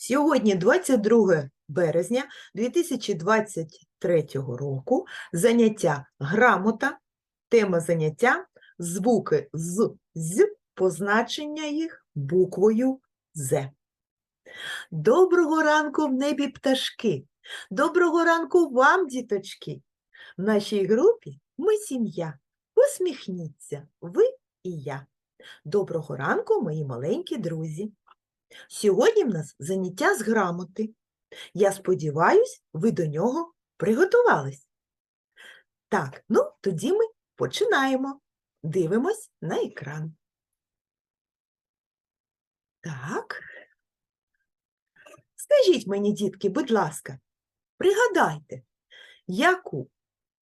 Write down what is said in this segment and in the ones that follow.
Сьогодні 22 березня 2023 року. Заняття грамота. Тема заняття звуки з з, позначення їх буквою З. Доброго ранку в небі пташки. Доброго ранку вам, діточки. В нашій групі ми сім'я. Усміхніться, ви і я. Доброго ранку, мої маленькі друзі. Сьогодні в нас заняття з грамоти. Я сподіваюсь, ви до нього приготувались. Так, ну тоді ми починаємо. Дивимось на екран. Так. Скажіть мені, дітки, будь ласка, пригадайте, яку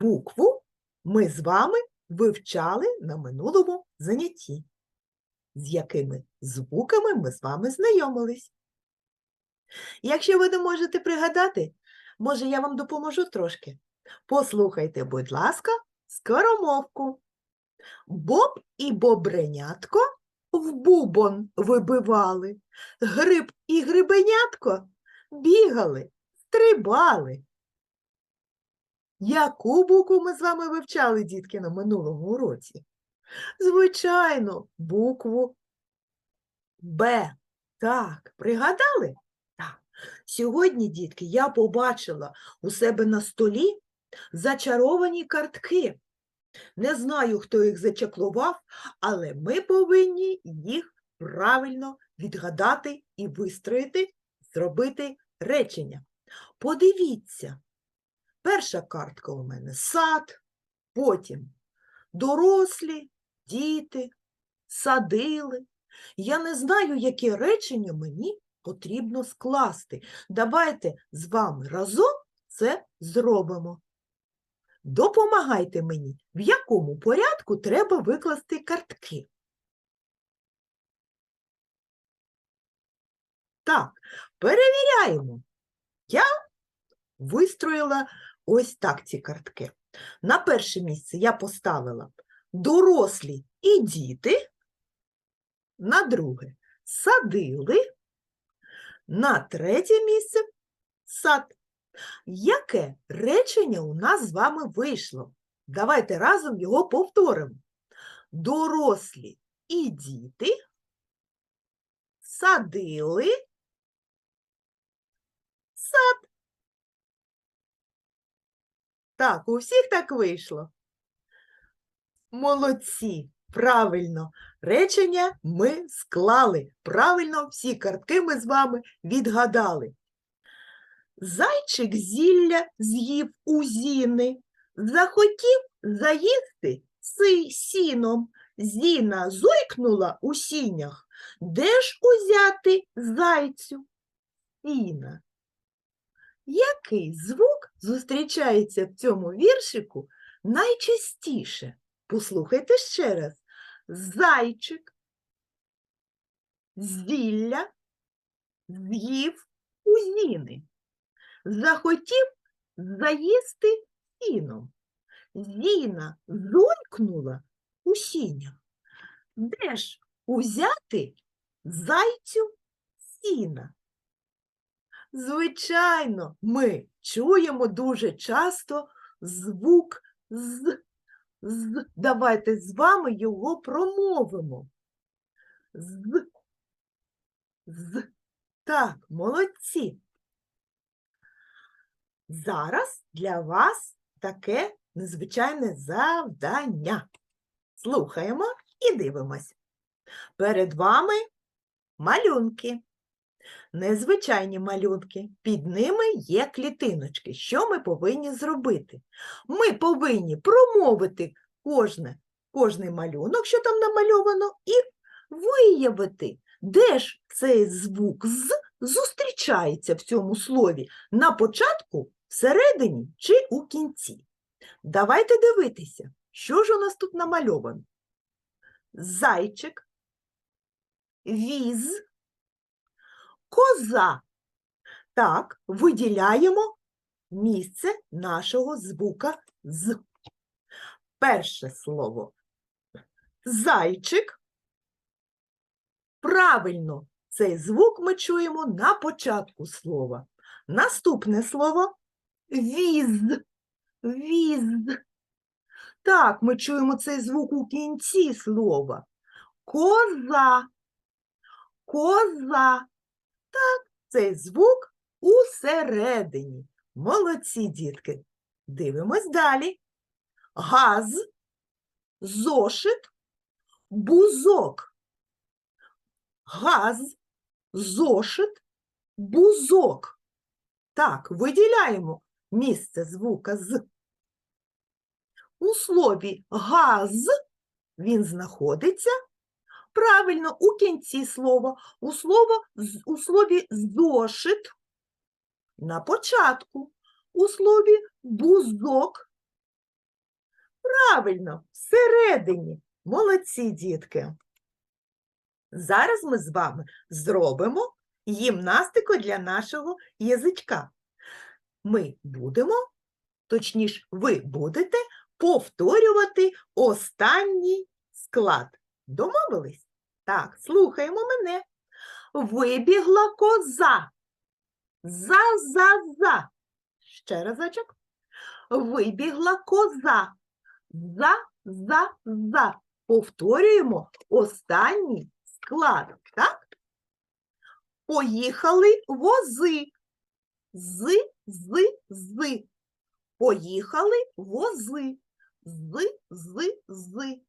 букву ми з вами вивчали на минулому занятті? З якими звуками ми з вами знайомились. Якщо ви не можете пригадати, може я вам допоможу трошки. Послухайте, будь ласка, скоромовку. Боб і бобренятко в бубон вибивали, гриб і грибенятко бігали, стрибали. Яку букву ми з вами вивчали, дітки, на минулому уроці? Звичайно, букву Б. Так, пригадали? Так. Сьогодні, дітки, я побачила у себе на столі зачаровані картки. Не знаю, хто їх зачаклував, але ми повинні їх правильно відгадати і вистроїти, зробити речення. Подивіться, перша картка у мене сад, потім дорослі, діти, садили. Я не знаю, яке речення мені потрібно скласти. Давайте з вами разом це зробимо. Допомагайте мені, в якому порядку треба викласти картки. Так, перевіряємо. Я вистроїла ось так ці картки. На перше місце я поставила дорослі і діти, на друге садили, на третє місце сад. Яке речення у нас з вами вийшло? Давайте разом його повторимо. Дорослі і діти садили сад. Так, у всіх так вийшло. Молодці, правильно. Речення ми склали. Правильно, всі картки ми з вами відгадали. Зайчик зілля з'їв у зіни, захотів заїсти си сіном. Зіна зойкнула у сінях. Де ж узяти зайцю? Сіна. Який звук зустрічається в цьому віршику найчастіше? Послухайте ще раз. Зайчик, зілля, з'їв у зіни. Захотів заїсти сіном. Зіна зойкнула у сінях. Де ж узяти зайцю сіна? Звичайно, ми чуємо дуже часто звук з з. Давайте з вами його промовимо. З. З. Так, молодці. Зараз для вас таке незвичайне завдання. Слухаємо і дивимось. Перед вами малюнки. Незвичайні малюнки. Під ними є клітиночки. Що ми повинні зробити? Ми повинні промовити кожне, кожний малюнок, що там намальовано, і виявити, де ж цей звук з зустрічається в цьому слові на початку, всередині чи у кінці. Давайте дивитися, що ж у нас тут намальовано. Зайчик, віз, коза. Так, виділяємо місце нашого звука з. Перше слово зайчик. Правильно, Цей звук ми чуємо на початку слова. Наступне слово віз. Віз. Так, ми чуємо цей звук у кінці слова. Коза. Коза. Так, цей звук усередині. Молодці, дітки. Дивимось далі. Газ, зошит, бузок. Газ, зошит, бузок. Так, виділяємо місце звука з. У слові газ він знаходиться правильно у кінці слова, у, слово, у слові зошит на початку, у слові бузок. Правильно, всередині. Молодці, дітки. Зараз ми з вами зробимо гімнастику для нашого язичка. Ми будемо, точніше, ви будете повторювати останній склад. Домовились? Так, слухаємо мене. Вибігла коза. За-за-за. Ще разочок. Вибігла коза. За-за-за. Повторюємо останній склад. Так? Поїхали вози. З, з, з. Поїхали вози. З, з, з.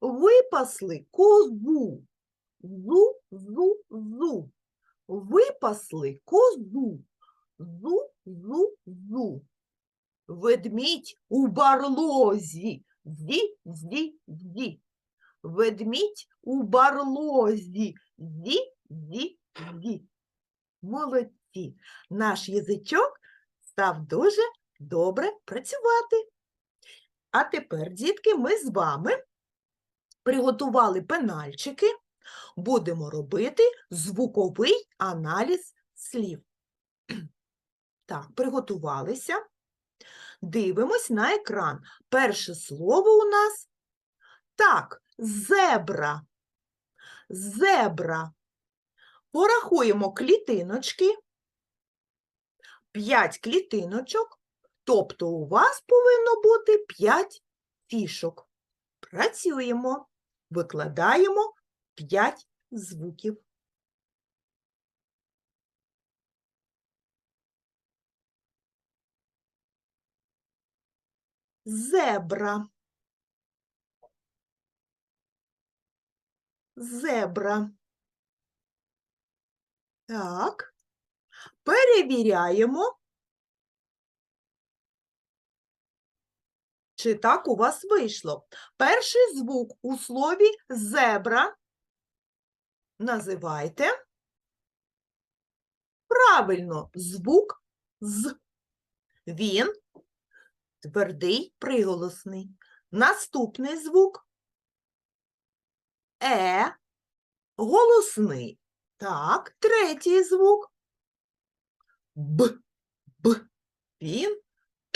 Випасли козу. Зу, зу, зу. Випасли козу. Зу, зу, зу. Ведмідь у барлозі. Зі, зі, зі. Ведмідь у барлозі. Зі, зі, зі. Молодці. Наш язичок став дуже добре працювати. А тепер, дітки, ми з вами приготували пенальчики, будемо робити звуковий аналіз слів. Так, приготувалися. Дивимось на екран. Перше слово у нас так, зебра. Зебра. Порахуємо клітиночки. П'ять клітиночок, тобто у вас повинно бути п'ять фішок. Працюємо, викладаємо п'ять звуків. Зебра. Зебра. Так. Перевіряємо, чи так у вас вийшло. Перший звук у слові зебра називайте. Правильно, звук з. Він твердий приголосний. Наступний звук е голосний. Так, третій звук Б. Б. Він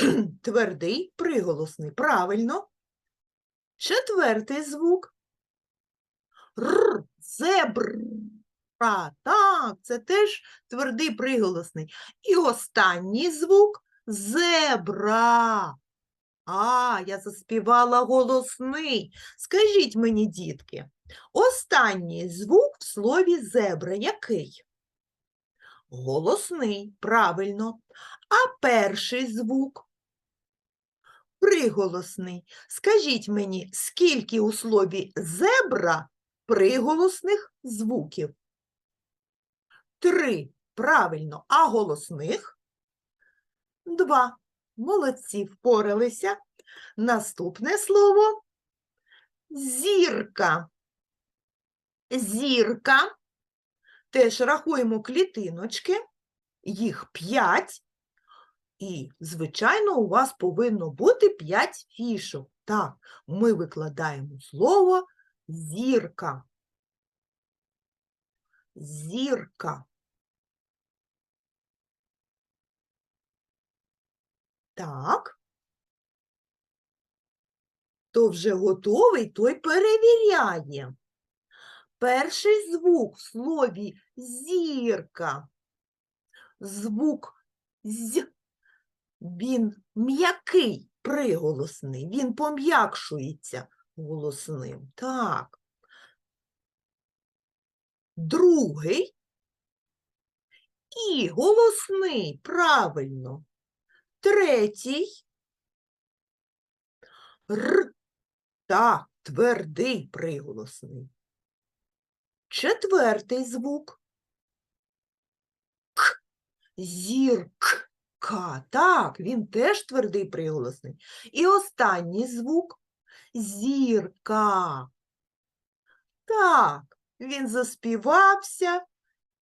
твердий приголосний. Правильно. Четвертий звук. Р. Зебр. Так, це теж твердий приголосний. І останній звук зебра. А, я заспівала голосний. Скажіть мені, дітки, останній звук в слові зебра який? Голосний, правильно. А перший звук? Приголосний. Скажіть мені, скільки у слові зебра приголосних звуків? Три. Правильно. А голосних? Два. Молодці, впоралися. Наступне слово зірка. Зірка. Теж рахуємо клітиночки, їх 5. І, звичайно, у вас повинно бути 5 фішок. Так, ми викладаємо слово зірка. Зірка. Так. Хто вже готовий, той перевіряє. Перший звук в слові зірка. Звук з. Він м'який приголосний, він пом'якшується голосним. Так. Другий і голосний, правильно. Третій. Р. Так, твердий приголосний. Четвертий звук. К. Зірка. Так, він теж твердий приголосний. І останній звук зірка. Так, він заспівався,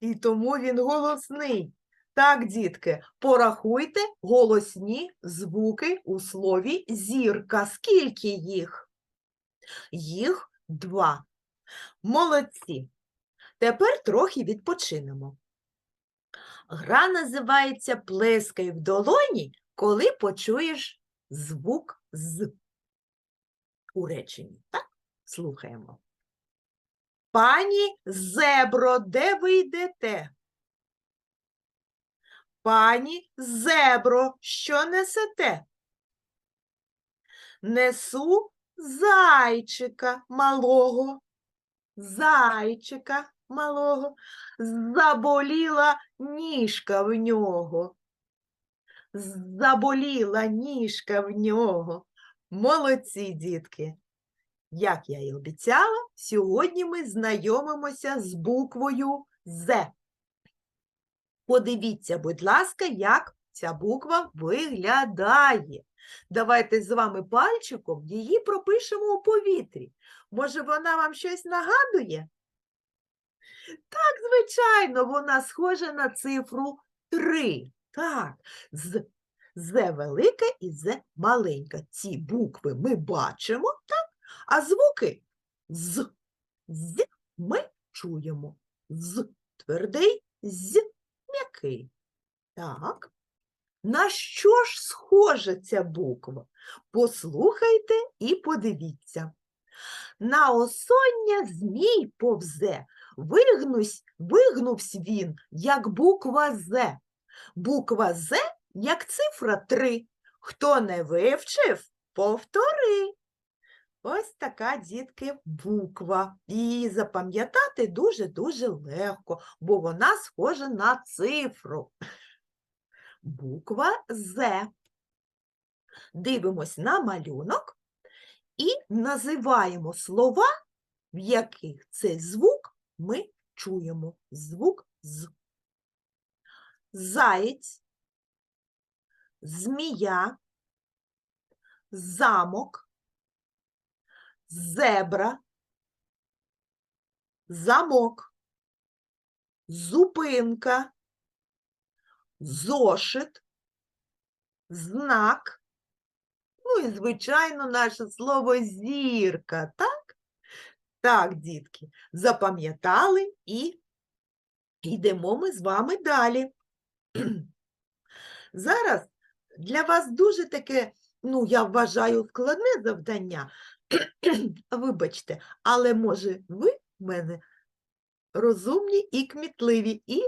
і тому він голосний. Так, дітки, порахуйте голосні звуки у слові зірка. Скільки їх? Їх два. Молодці. Тепер трохи відпочинемо. Гра називається Плескай в долоні, коли почуєш звук з у реченні. Так? Слухаємо. Пані зебро, де ви йдете? Пані зебро, що несете? Несу зайчика малого, зайчика малого, заболіла ніжка в нього. Заболіла ніжка в нього. Молодці, дітки. Як я і обіцяла, сьогодні ми знайомимося з буквою З. Подивіться, будь ласка, як ця буква виглядає. Давайте з вами пальчиком її пропишемо у повітрі. Може, вона вам щось нагадує? Так, звичайно, вона схожа на цифру 3. Так, з, з велика і з маленька. Ці букви ми бачимо, так? А звуки з, з ми чуємо. З твердий, з м'який. Так. На що ж схожа ця буква? Послухайте і подивіться. На осоння змій повзе, вигнусь, вигнувсь він, як буква З. Буква З, як цифра 3. Хто не вивчив, повтори. Ось така, дітки, буква. Її запам'ятати дуже-дуже легко, бо вона схожа на цифру. Буква З. Дивимось на малюнок і називаємо слова, в яких цей звук ми чуємо. Звук з. Заєць, змія, замок, зебра, замок, зупинка, зошит, знак, ну і, звичайно, наше слово зірка, так? Так, дітки, запам'ятали і йдемо ми з вами далі. Зараз для вас дуже таке, ну, я вважаю, складне завдання. Вибачте, але може ви в мене розумні і кмітливі, і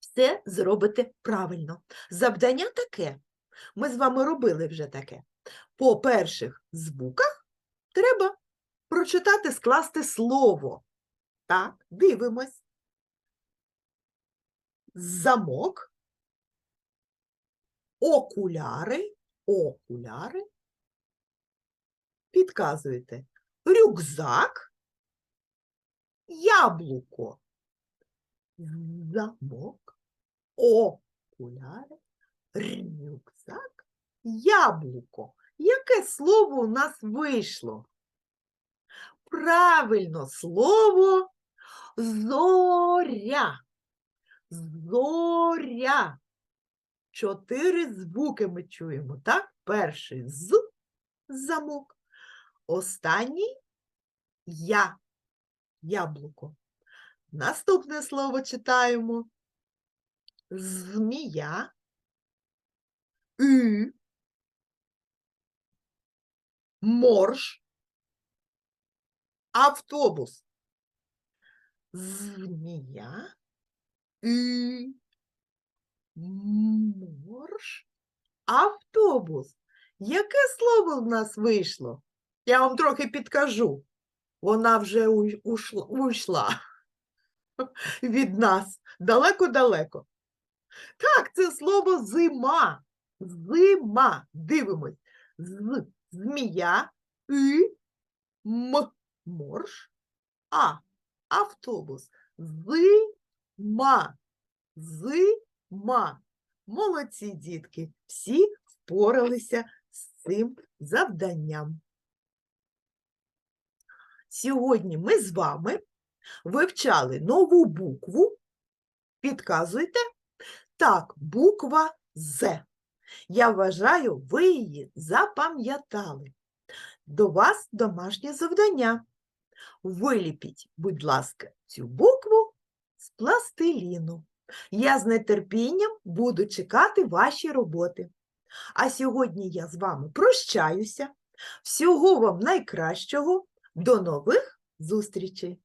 все зробите правильно. Завдання таке. Ми з вами робили вже таке. По перших звуках треба прочитати, скласти слово. Так, дивимось. Замок, окуляри, окуляри. Підказуєте. Рюкзак, яблуко, замок, окуляри, рюкзак, яблуко. Яке слово у нас вийшло? Правильно, слово зоря. Зоря. Чотири звуки ми чуємо, так? Перший з замок. Останній я яблуко. Наступне слово читаємо. Змія. Ü. Морж. Автобус. змія, і, морж, автобус. Яке слово в нас вийшло? Я вам трохи підкажу. Вона вже уйшла від нас далеко-далеко. Так, це слово зима. Зима. Дивимось. З змія, і, м морж, а автобус. Зима. Зима. Молодці, дітки. Всі впоралися з цим завданням. Сьогодні ми з вами вивчали нову букву. Підказуйте. Так, буква З. Я вважаю, ви її запам'ятали. До вас домашнє завдання. Виліпіть, будь ласка, цю букву з пластиліну. Я з нетерпінням буду чекати ваші роботи. А сьогодні я з вами прощаюся. Всього вам найкращого. До нових зустрічей!